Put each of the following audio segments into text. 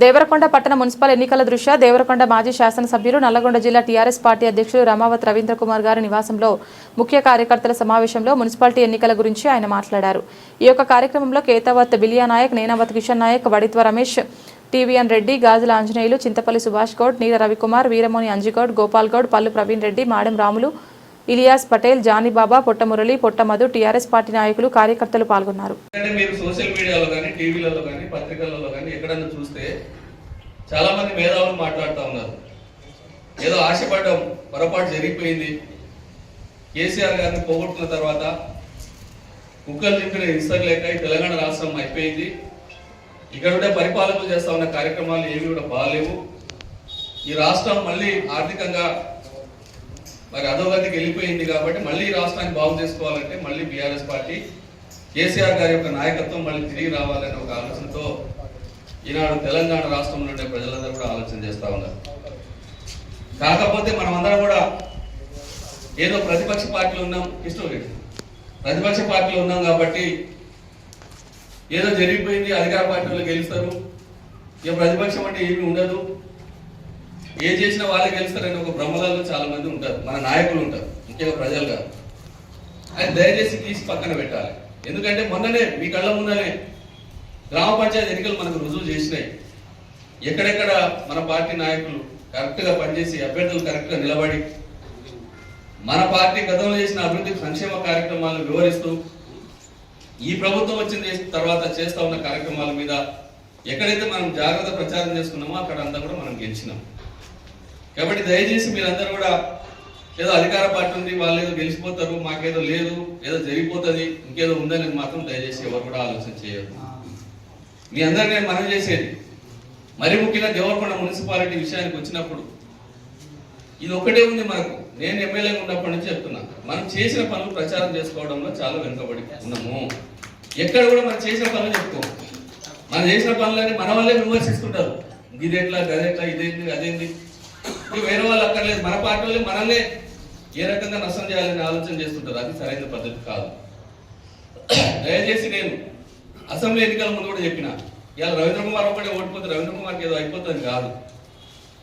దేవరకొండ పట్టణ మున్సిపల్ ఎన్నికల దృష్ట్యా దేవరకొండ మాజీ శాసనసభ్యులు నల్లగొండ జిల్లా టీఆర్ఎస్ పార్టీ అధ్యక్షులు రమావత్ రవీంద్ర కుమార్ గారి నివాసంలో ముఖ్య కార్యకర్తల సమావేశంలో మున్సిపాలిటీ ఎన్నికల గురించి ఆయన మాట్లాడారు. ఈ యొక్క కార్యక్రమంలో కేతావత్ బిలియా నాయక్ నేనావత్ కిషన్ నాయక్ వడిత్వ రమేష్ టీవీఎన్ రెడ్డి గాజుల ఆంజనేయులు చింతపల్లి సుభాష్ గౌడ్ నీల రవికుమార్ వీరమోని అంజిగౌడ్ గోపాల్ గౌడ్ పల్లు ప్రవీణ్ రెడ్డి మాడెం రాములు ఇలియాస్ పటేల్ జానీబాబా పొట్టమురళి పొట్టమధు టీఆర్ఎస్ పార్టీ నాయకులు కార్యకర్తలు పాల్గొన్నారు. మీరు సోషల్ మీడియాలో కానీ టీవీలలో కానీ పత్రికలలో కానీ ఎక్కడన్నా చూస్తే చాలా మంది మేధావులు మాట్లాడుతూ ఉన్నారు. ఏదో ఆశపడ్డం పొరపాటు జరిగిపోయింది. కేసీఆర్ గారిని పోగొట్టుకున్న తర్వాత కుక్కలు చెప్పిన హింసలు లేక ఈ తెలంగాణ రాష్ట్రం అయిపోయింది. ఇక్కడ ఉండే పరిపాలకులు చేస్తా ఉన్న కార్యక్రమాలు ఏవి కూడా బాగాలేవు. ఈ రాష్ట్రం మళ్ళీ ఆర్థికంగా మరి అధోగతికి వెళ్ళిపోయింది కాబట్టి మళ్ళీ ఈ రాష్ట్రాన్ని బాగు చేసుకోవాలంటే మళ్ళీ బీఆర్ఎస్ పార్టీ కేసీఆర్ గారి యొక్క నాయకత్వం మళ్ళీ తిరిగి రావాలనే ఒక ఆలోచనతో ఈనాడు తెలంగాణ రాష్ట్రంలో ఉండే ప్రజలందరూ కూడా ఆలోచన చేస్తూ ఉన్నారు. కాకపోతే మనమందరం కూడా ఏదో ప్రతిపక్ష పార్టీలో ఉన్నాం ఇష్టం ప్రతిపక్ష పార్టీలో ఉన్నాం కాబట్టి ఏదో జరిగిపోయింది అధికార పార్టీలో గెలుస్తారు. ఇక ప్రతిపక్షం అంటే ఏమీ ఉండదు. ఏ చేసినా వాళ్ళే గెలుస్తారని ఒక భ్రమలలో చాలా మంది ఉంటారు. మన నాయకులు ఉంటారు. ముఖ్యంగా ప్రజలు కాదు అది దయచేసి తీసి పక్కన పెట్టాలి. ఎందుకంటే మొన్ననే మీ కళ్ళ ముందనే గ్రామ పంచాయతీ ఎన్నికలు మనకు రుజువు చేసినాయి. ఎక్కడెక్కడ మన పార్టీ నాయకులు కరెక్ట్గా పనిచేసి అభ్యర్థులు కరెక్ట్గా నిలబడి మన పార్టీ గతంలో చేసిన అభివృద్ధి సంక్షేమ కార్యక్రమాలను వివరిస్తూ ఈ ప్రభుత్వం వచ్చిన చేసిన తర్వాత చేస్తూ ఉన్న కార్యక్రమాల మీద ఎక్కడైతే మనం జాగ్రత్త ప్రచారం చేసుకున్నామో అక్కడ అంతా కూడా మనం గెలిచినాం. కాబట్టి దయచేసి మీరందరూ కూడా ఏదో అధికార పార్టీ ఉంది వాళ్ళు ఏదో గెలిచిపోతారు మాకేదో లేదు ఏదో జరిగిపోతుంది ఇంకేదో ఉందని మాత్రం దయచేసి ఎవరు కూడా ఆలోచన చేయరు మీ అందరినీ నేను మనం చేసేది. మరి ముఖ్యంగా దేవరకొండ మున్సిపాలిటీ విషయానికి వచ్చినప్పుడు ఇది ఒకటే ఉంది మనకు. నేను ఎమ్మెల్యే ఉన్నప్పటి నుంచి చెప్తున్నా. మనం చేసిన పనులు ప్రచారం చేసుకోవడంలో చాలా వెనుకబడి ఉన్నాము. ఎక్కడ కూడా మనం చేసిన పనులు చెప్పుకో మనం చేసిన పనులని మన వాళ్ళే విమర్శిస్తుంటారు. ఇది ఎట్లా గదెట్లా ఇదేంటి అదేంటి ఇది వేరే వాళ్ళు అక్కర్లేదు. మన పార్టీ వాళ్ళే మనల్నే ఏ రకంగా నష్టం చేయాలని ఆలోచన చేస్తుంటారు? అది సరైన పద్ధతి కాదు. దయచేసి నేను అసెంబ్లీ ఎన్నికల ముందు కూడా చెప్పిన ఇవాళ రవీంద్ర కుమార్ ఒకటే ఓడిపోతే రవీంద్ర కుమార్కి ఏదో అయిపోతుంది కాదు.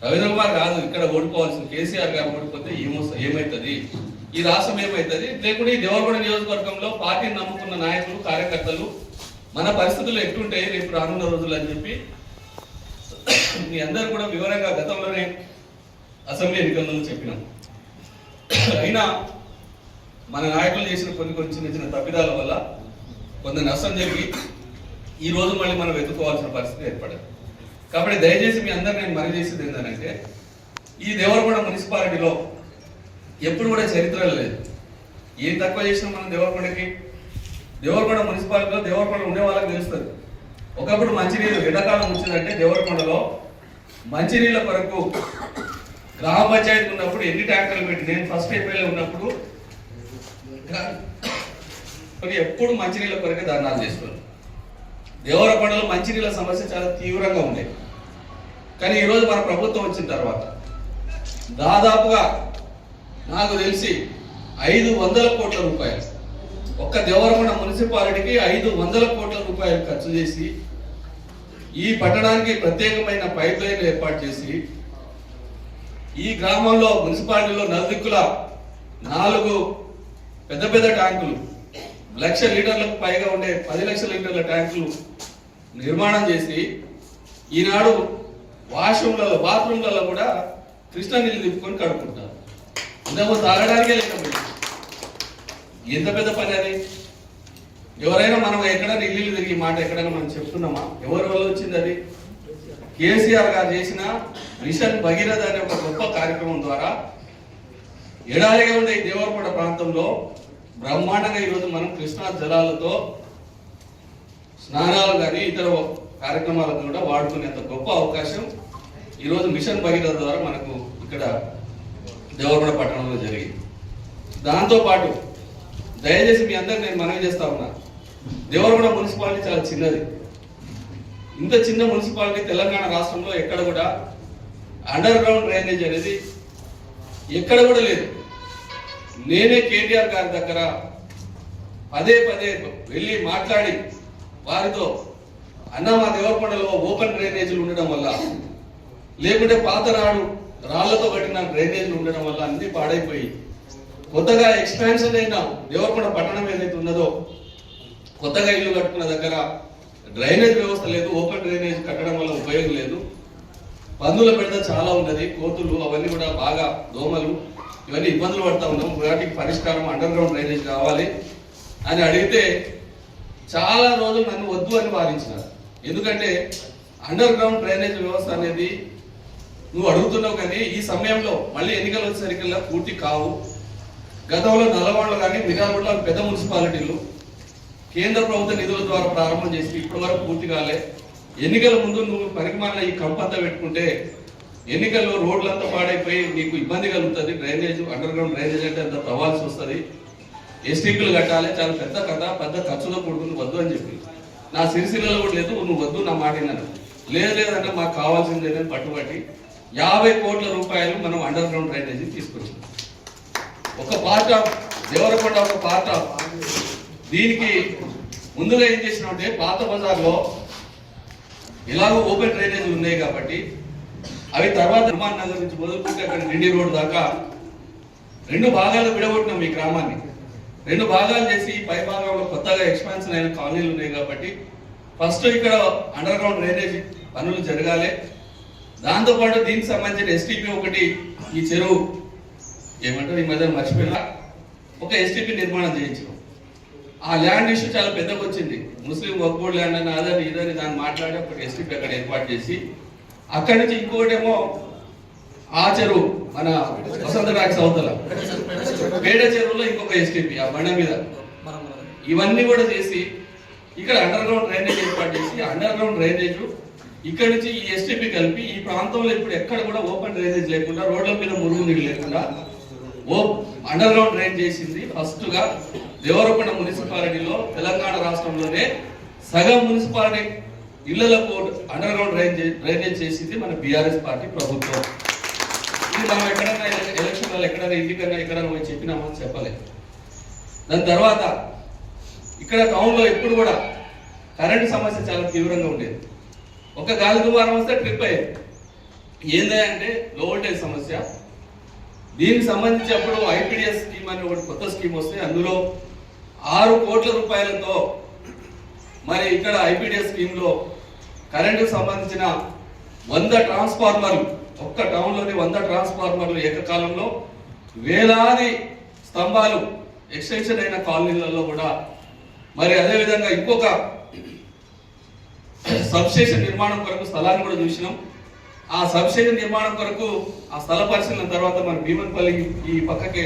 రవీంద్ర కుమార్ కాదు ఇక్కడ ఓడిపోవాల్సిన కేసీఆర్ గారు ఓడిపోతే ఏమో ఏమవుతుంది ఈ రాష్ట్రం ఏమవుతుంది లేకుంటే ఈ దేవరగొండ నియోజకవర్గంలో పార్టీని నమ్ముకున్న నాయకులు కార్యకర్తలు మన పరిస్థితులు ఎట్టుంటాయి రేపు రానున్న రోజులు అని చెప్పి మీ అందరు కూడా వివరంగా గతంలోనే అసెంబ్లీ ఎన్నికల్లో చెప్పినాం. అయినా మన నాయకులు చేసిన కొన్ని కొన్ని చిన్న చిన్న తప్పిదాల వల్ల కొంత నష్టం జరిగి ఈ రోజు మళ్ళీ మనం వెతుక్కోవాల్సిన పరిస్థితి ఏర్పడింది కాబట్టి దయచేసి మీ అందరు నేను మరి చేసేది ఏంటంటే ఈ దేవరకొండ మున్సిపాలిటీలో ఎప్పుడు కూడా చరిత్ర లేదు. ఏం తక్కువ చేసినా మనం దేవరకొండకి? దేవరకొండ మున్సిపాలిటీలో దేవరకొండ ఉండే వాళ్ళకి తెలుస్తుంది. ఒకప్పుడు మంచినీళ్ళు ఎండాకాలం వచ్చిందంటే దేవరకొండలో మంచినీళ్ళ కొరకు గ్రామ పంచాయతీ ఉన్నప్పుడు ఎన్ని ట్యాంకర్లు పెట్టి నేను ఫస్ట్ ఎమ్మెల్యే ఉన్నప్పుడు మరి ఎప్పుడు మంచినీళ్ళ కొరకే ధర్నాలు చేస్తున్నారు. దేవరపడలో మంచినీళ్ళ సమస్య చాలా తీవ్రంగా ఉంది. కానీ ఈరోజు మన ప్రభుత్వం వచ్చిన తర్వాత దాదాపుగా నాకు తెలిసి ఐదు వందల కోట్ల రూపాయలు ఒక్క దేవరకొండ మున్సిపాలిటీకి ఐదు వందల కోట్ల రూపాయలు ఖర్చు చేసి ఈ పట్టణానికి ప్రత్యేకమైన పైప్ లైన్ ఏర్పాటు చేసి ఈ గ్రామంలో మున్సిపాలిటీలో నలుదిక్కుల నాలుగు పెద్ద పెద్ద ట్యాంకులు లక్ష లీటర్లకు పైగా ఉండే పది లక్షల లీటర్ల ట్యాంకులు నిర్మాణం చేసి ఈనాడు వాష్రూమ్లలో బాత్రూమ్లలో కూడా కృష్ణ నీళ్ళు తిప్పుకొని కడుక్కుంటారు. ఇంతకు తాగడానికే లేకపోయింది ఎంత పెద్ద పని అది? ఎవరైనా మనం ఎక్కడైనా ఇల్లు తిరిగి మాట ఎక్కడైనా మనం చెప్తున్నామా? ఎవరి వల్ల వచ్చింది అది? కేసీఆర్ గారు చేసిన మిషన్ భగీరథ అనే ఒక గొప్ప కార్యక్రమం ద్వారా ఎడారిగా ఉండే ఈ ప్రాంతంలో బ్రహ్మాండంగా ఈరోజు మనం కృష్ణా జలాలతో స్నానాలు కానీ ఇతర కార్యక్రమాలకు కూడా వాడుకునేంత గొప్ప అవకాశం ఈరోజు మిషన్ భగీరథ ద్వారా మనకు ఇక్కడ దేవరపడ పట్టణంలో జరిగింది. దాంతో పాటు దయచేసి మీ అందరికి నేను మనవి చేస్తా ఉన్నా. దేవరగూడ మున్సిపాలిటీ చాలా చిన్నది. ఇంత చిన్న మున్సిపాలిటీ తెలంగాణ రాష్ట్రంలో ఎక్కడ కూడా అండర్ గ్రౌండ్ డ్రైనేజ్ అనేది ఎక్కడ కూడా లేదు. నేనే కేటీఆర్ గారి దగ్గర పదే పదే వెళ్ళి మాట్లాడి వారితో అన్న మా దేవరకొండలో ఓపెన్ డ్రైనేజీలు ఉండడం వల్ల లేకుంటే పాత రాడు రాళ్ళతో కట్టిన డ్రైనేజీలు ఉండడం వల్ల అన్ని పాడైపోయి కొత్తగా ఎక్స్పాన్షన్ అయిన దేవరకొండ పట్టణం ఏదైతే ఉన్నదో కొత్తగా ఇల్లు కట్టుకున్న దగ్గర డ్రైనేజ్ వ్యవస్థ లేదు ఓపెన్ డ్రైనేజ్ కట్టడం వల్ల ఉపయోగం లేదు. పందుల పెడత చాలా ఉన్నది కోతులు అవన్నీ కూడా బాగా దోమలు ఇవన్నీ ఇబ్బందులు పడతా ఉన్నాం. వాటికి పరిష్కారం అండర్ గ్రౌండ్ డ్రైనేజ్ కావాలి అని అడిగితే చాలా రోజులు నన్ను వద్దు అని వారించినారు. ఎందుకంటే అండర్ గ్రౌండ్ డ్రైనేజ్ వ్యవస్థ అనేది నువ్వు అడుగుతున్నావు కానీ ఈ సమయంలో మళ్ళీ ఎన్నికలు వచ్చేసరికల్లా పూర్తి కావు. గతంలో నల్లగొండలో కానీ మిర్యాలగూడలో పెద్ద మున్సిపాలిటీలు కేంద్ర ప్రభుత్వ నిధుల ద్వారా ప్రారంభం చేసి ఇప్పటి వరకు పూర్తి కాలే. ఎన్నికల ముందు నువ్వు పనికిమాలిన ఈ కంపంతా పెట్టుకుంటే ఎన్నికల్లో రోడ్లంతా పాడైపోయి నీకు ఇబ్బంది కలుగుతుంది. డ్రైనేజ్ అండర్ గ్రౌండ్ డ్రైనేజ్ అంటే అంత తవ్వాల్సి వస్తుంది. ఎస్టీపీలు కట్టాలి. చాలా పెద్ద కథ పెద్ద ఖర్చులో కూడుకుని వద్దు అని చెప్పి. నా సిరిసిల్లలో కూడా లేదు. నువ్వు వద్దు నా మాట విన్నాను లేదు లేదంటే మాకు కావాల్సిందే పట్టుబట్టి యాభై కోట్ల రూపాయలు మనం అండర్ గ్రౌండ్ డ్రైనేజీ తీసుకొచ్చాం. ఒక పార్ట్ ఆఫ్ దేవరకొండ ఒక పార్ట్ ఆఫ్ దీనికి ముందుగా ఏం చేసినామంటే పాత బజార్లో ఎలాగో ఓపెన్ డ్రైనేజ్ ఉన్నాయి కాబట్టి అవి తర్వాత హనుమాన్ నగర్ నుంచి మొదలుకుంటే అక్కడ నిండి రోడ్ దాకా రెండు భాగాలు విడగొట్టినాం ఈ గ్రామాన్ని. రెండు భాగాలు చేసి పై భాగంలో కొత్తగా ఎక్స్పాన్షన్ అయిన కాలనీలు ఉన్నాయి కాబట్టి ఫస్ట్ ఇక్కడ అండర్ గ్రౌండ్ డ్రైనేజ్ పనులు జరగాలి. దాంతోపాటు దీనికి సంబంధించిన ఎస్టీపీ ఒకటి ఈ చెరువు ఏమంటారు? ఈ మధ్య మర్చిపోయినా. ఒక ఎస్టీపీ నిర్మాణం చేయించాం ఆ ల్యాండ్ ఇష్యూ చాలా పెద్దగా వచ్చింది. ముస్లిం వక్బోర్డ్ ల్యాండ్ అని అదని ఇదని దాన్ని మాట్లాడి ఒక ఎస్టీపీ అక్కడ ఏర్పాటు చేసి అక్కడి నుంచి ఇంకోటేమో ఆ చెరువు మన వసంత రాక్స్ అవతల పేడ చెరువులో ఇంకొక ఎస్టీపీ ఆ బండ మీద. ఇవన్నీ కూడా చేసి ఇక్కడ అండర్ గ్రౌండ్ డ్రైనేజ్ ఏర్పాటు చేసి అండర్ గ్రౌండ్ డ్రైనేజ్ ఇక్కడ నుంచి ఈ ఎస్టీపీ కలిపి ఈ ప్రాంతంలో ఇప్పుడు ఎక్కడ కూడా ఓపెన్ డ్రైనేజ్ లేకుండా రోడ్ల మీద మురుగు నీళ్ళు లేకుండా ఓ అండర్ గ్రౌండ్ డ్రైన్ చేసింది. ఫస్ట్గా దేవరకొండ మున్సిపాలిటీలో తెలంగాణ రాష్ట్రంలోనే సగం మున్సిపాలిటీ ఇళ్ళకు అండర్ గ్రౌండ్ డ్రైన్ డ్రైనేజ్ చేసింది మన బీఆర్ఎస్ పార్టీ ప్రభుత్వం. ఇది మనం ఎక్కడైనా ఎలక్షన్లలో ఎక్కడైనా ఇంటికైనా ఎక్కడైనా పోయి చెప్పినామని చెప్పలేదు. దాని తర్వాత ఇక్కడ టౌన్లో ఎప్పుడు కూడా కరెంటు సమస్య చాలా తీవ్రంగా ఉండేది. ఒక గాలి దుమారం వస్తే ట్రిప్ అయ్యేది. ఏంది అంటే లో వోల్టేజ్ సమస్య. దీనికి సంబంధించి అప్పుడు ఐపీడిఎస్ స్కీమ్ అనే ఒకటి కొత్త స్కీమ్ వస్తే అందులో ఆరు కోట్ల రూపాయలతో మరి ఇక్కడ ఐపీడిఎస్ స్కీమ్లో కరెంటుకు సంబంధించిన వంద ట్రాన్స్ఫార్మర్లు ఒక్క టౌన్లోని వంద ట్రాన్స్ఫార్మర్లు ఏకకాలంలో వేలాది స్తంభాలు ఎక్స్టెన్షన్ అయిన కాలనీలలో కూడా మరి అదేవిధంగా ఇంకొక సబ్స్టేషన్ నిర్మాణం కొరకు స్థలాన్ని కూడా చూసినాం. ఆ సబ్స్టేషన్ నిర్మాణం కొరకు ఆ స్థల పరిశీలన తర్వాత మన భీమన్పల్లి ఈ పక్కకి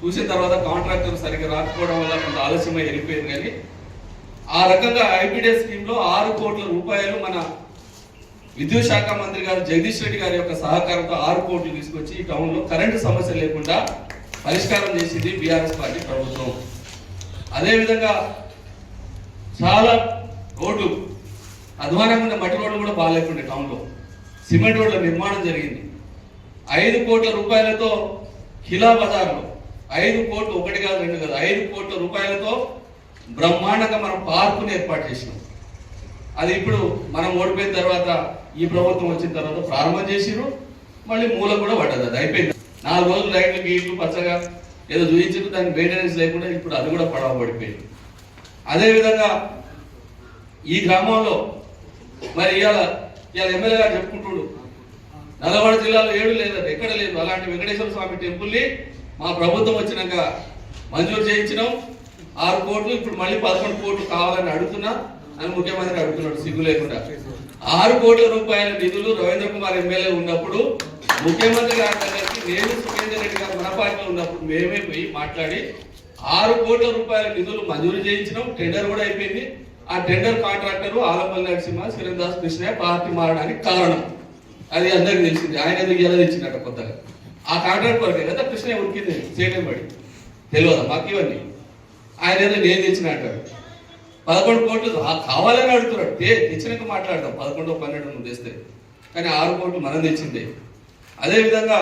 చూసిన తర్వాత కాంట్రాక్టర్ సరిగ్గా రాకపోవడం వల్ల కొంత ఆలస్యమై వెళ్ళిపోయింది కానీ ఆ రకంగా ఐపీడీ స్కీమ్లో ఆరు కోట్ల రూపాయలు మన విద్యుత్ శాఖ మంత్రి గారు జగదీష్ రెడ్డి గారి యొక్క సహకారంతో ఆరు కోట్లు తీసుకొచ్చి ఈ టౌన్లో కరెంటు సమస్య లేకుండా పరిష్కారం చేసింది బీఆర్ఎస్ పార్టీ ప్రభుత్వం. అదేవిధంగా చాలా రోడ్లు అధ్వానంగా ఉన్న మట్టి రోడ్లు కూడా బాగాలేకుండే టౌన్లో. సిమెంట్ రోడ్ల నిర్మాణం జరిగింది. ఐదు కోట్ల రూపాయలతో హిలా బజార్లో ఐదు కోట్లు ఒకటి కాదు రెండు కాదు ఐదు కోట్ల రూపాయలతో బ్రహ్మాండంగా మనం పార్కుని ఏర్పాటు చేసినాం. అది ఇప్పుడు మనం ఓడిపోయిన తర్వాత ఈ ప్రభుత్వం వచ్చిన తర్వాత ప్రారంభం చేసిరు మళ్ళీ మూల కూడా పడ్డది అది అయిపోయింది. నాలుగు రోజులు లైట్లు గీట్లు పచ్చగా ఏదో చూపించారు దానికి మెయింటెనెన్స్ లేకుండా ఇప్పుడు అది కూడా పడవ పడిపోయింది. అదేవిధంగా ఈ గ్రామంలో మరి ఇవాళ ఇవాళ ఎమ్మెల్యే గారు చెప్పుకుంటుడు నల్లగొండ జిల్లాలో ఏడు లేదండి ఎక్కడ లేదు. అలాంటి వెంకటేశ్వర స్వామి టెంపుల్ని మా ప్రభుత్వం వచ్చినాక మంజూరు చేయించినాం. ఆరు కోట్లు ఇప్పుడు మళ్ళీ పదకొండు కోట్లు కావాలని అడుగుతున్నా అని ముఖ్యమంత్రి అడుగుతున్నాడు సిగ్గు లేకుండా. ఆరు కోట్ల రూపాయల నిధులు రవీంద్ర కుమార్ ఎమ్మెల్యే ఉన్నప్పుడు ముఖ్యమంత్రి గారికి నేను సురేందర్ రెడ్డి గారు మన పార్టీలో ఉన్నప్పుడు మేమే పోయి మాట్లాడి ఆరు కోట్ల రూపాయల నిధులు మంజూరు చేయించినాం. టెండర్ కూడా అయిపోయింది. ఆ tender contractor Alampalli Narasimha Sriramdas Krishna party మారడానికి కారణం. అది అందరికి తెలిసింది. ఆయన ఎందుకు ఎలా తెచ్చిందట కొత్తగా. ఆ కాంట్రాక్ట్ వర్క్ కదా కృష్ణ ఉరికింది చేయడం పడి తెలియదా? మాకు ఇవన్నీ ఆయన ఏదో నేను తెచ్చిన అంటాడు. పదకొండు కోట్లు ఆ కావాలని అడుగుతున్నాడు. తెచ్చినాక మాట్లాడతాం పదకొండు పన్నెండు నువ్వు తెస్తే. కానీ ఆరు కోట్లు మనం తెచ్చిందే. అదేవిధంగా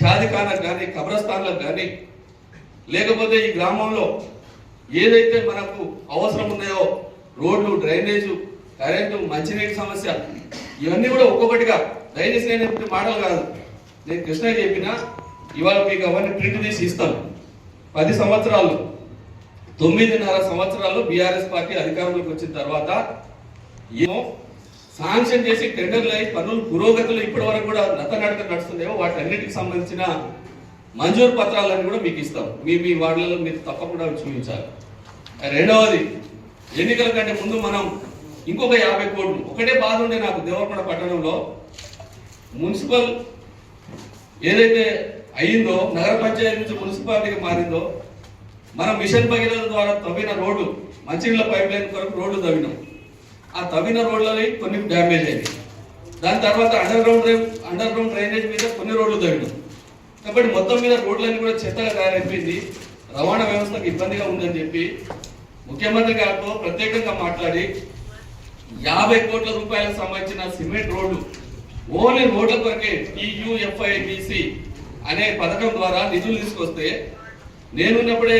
షాదిఖానాకు కానీ కబ్రస్థాన్లకు కానీ లేకపోతే ఈ గ్రామంలో ఏదైతే మనకు అవసరం ఉన్నాయో రోడ్లు డ్రైనేజు కరెంటు మంచినీటి సమస్య ఇవన్నీ కూడా ఒక్కొక్కటిగా దయచేసి నేను మాటలు కాదు. నేను కృష్ణ చెప్పిన ఇవాళ మీకు అవన్నీ ప్రింట్ తీసి ఇస్తాను. పది సంవత్సరాలు తొమ్మిదిన్నర సంవత్సరాలు బీఆర్ఎస్ పార్టీ అధికారంలోకి వచ్చిన తర్వాత ఏమో శాంక్షన్ చేసి టెండర్లు అయి పనులు పురోగతులు ఇప్పటి వరకు కూడా నత నడక నడుస్తుందేమో వాటన్నిటికి సంబంధించిన మంజూరు పత్రాలన్నీ కూడా మీకు ఇస్తాం. మీ మీ వార్డులలో మీరు తప్పకుండా చూపించాలి. రెండవది ఎన్నికల కంటే ముందు మనం ఇంకొక యాభై కోట్లు ఒకటే బాధ ఉండే నాకు దేవరకొండ పట్టణంలో మున్సిపల్ ఏదైతే అయ్యిందో నగర పంచాయతీ నుంచి మున్సిపాలిటీకి మారిందో మనం మిషన్ భగీరథ ద్వారా తవ్విన రోడ్డు మంచినీళ్ళ పైప్ లైన్ కొరకు రోడ్డు తవ్వినాం. ఆ తవ్విన రోడ్లని కొన్ని డ్యామేజ్ అయింది దాని తర్వాత underground underground drainage మీద కొన్ని రోడ్లు తవ్వినాం. కాబట్టి మొత్తం మీద రోడ్లన్నీ కూడా చెత్తగా తయారైపోయింది. రవాణా వ్యవస్థకు ఇబ్బందిగా ఉందని చెప్పి ముఖ్యమంత్రి గారితో ప్రత్యేకంగా మాట్లాడి యాభై కోట్ల రూపాయలకు సంబంధించిన సిమెంట్ రోడ్లు ఓన్లీ రోడ్ల కొరకే టీయూఎఫ్ఐడిసి అనే పథకం ద్వారా నిధులు తీసుకొస్తే నేనున్నప్పుడే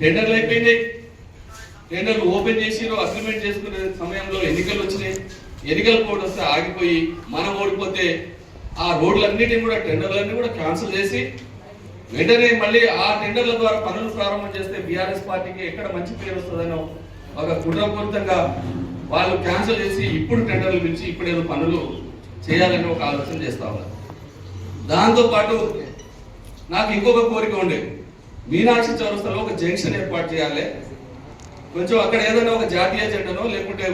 టెండర్లు అయిపోయినాయి. టెండర్లు ఓపెన్ చేసిరో అగ్రిమెంట్ చేసుకునే సమయంలో ఎన్నికలు వచ్చినాయి. ఎన్నికల కోడ్ వస్తే ఆగిపోయి మనం ఓడిపోతే ఆ రోడ్లన్నిటిని కూడా టెండర్లన్నీ కూడా క్యాన్సిల్ చేసి వెంటనే మళ్ళీ ఆ టెండర్ల ద్వారా పనులు ప్రారంభం చేస్తే బీఆర్ఎస్ పార్టీకి ఎక్కడ మంచి పేరు వస్తుందనో ఒక కుట్రపూరితంగా వాళ్ళు క్యాన్సిల్ చేసి ఇప్పుడు టెండర్లు పిలిచి ఇప్పుడేదో పనులు చేయాలని ఒక ఆలోచన చేస్తా ఉన్నారు. దాంతోపాటు నాకు ఇంకొక కోరిక ఉండే. మీనాక్షి చౌరస్తలో ఒక జంక్షన్ ఏర్పాటు చేయాలి. కొంచెం అక్కడ ఏదైనా ఒక జాతీయ జెండానో లేకుంటే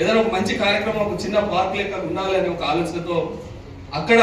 ఏదైనా ఒక మంచి కార్యక్రమం ఒక చిన్న పార్క్ లెక్క ఉండాలి అనే ఒక ఆలోచనతో అక్కడ